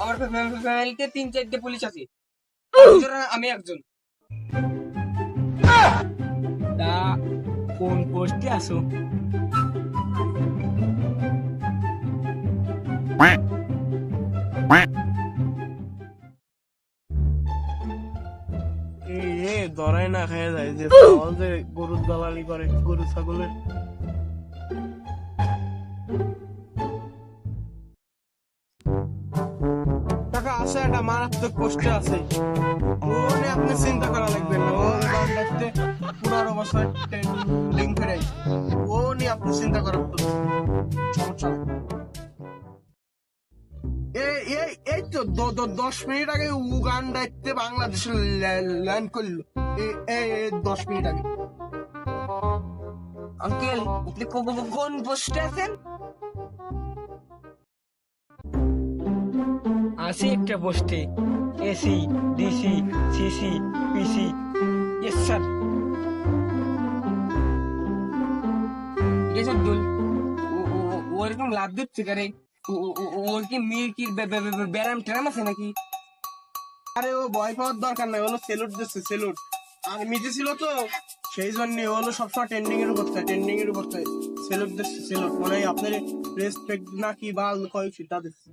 আমার ফ্যামিলিতে তিন চারটে পুলিশ আছে আমি একজন তা কোন পোস্টে আসো এই এ ধরাই না খেয়ে যায় যে গরুর দালালি করে গরু ছাগলের। আছে একটা মারাত্মক পোস্টে আছে। ও নিয়ে আপনি চিন্তা করা লাগবে না। ও বাংলাদেশে পনেরো বছর ট্রেন্ডিং করে ও নিয়ে আপনি চিন্তা করার তো সমস্যা। এই তো দশ মিনিট আগে উগান্ডাতে বাংলাদেশে ল্যান্ড করল। দশ মিনিট আগে। আঙ্কেল, আপনি কোন পোস্টে আছেন? আসি একটা পোস্টে AC DC CC PC yes sir. এসব দোল ও- ও- ও- ওরকম লাভ দিচ্ছে করে। ওর কি মেয়ের কি ব্যারাম ট্যারাম আছে নাকি? আরে ও ভয় পাওয়ার দরকার নাই হলো সেলুট দিচ্ছে সেলুট। আর মিজে ছিল তো সেই জন্য ও হলো সবসময় ট্রেন্ডিং এর উপর থাকে ট্রেন্ডিং এর উপর থাকে। সেলুট দিচ্ছে সেলুট। মানে আপনার রেসপেক্ট না কি বাল কয় সেটা দিচ্ছে।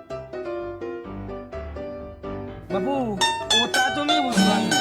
বাবু ওটা তুমি বুঝবা না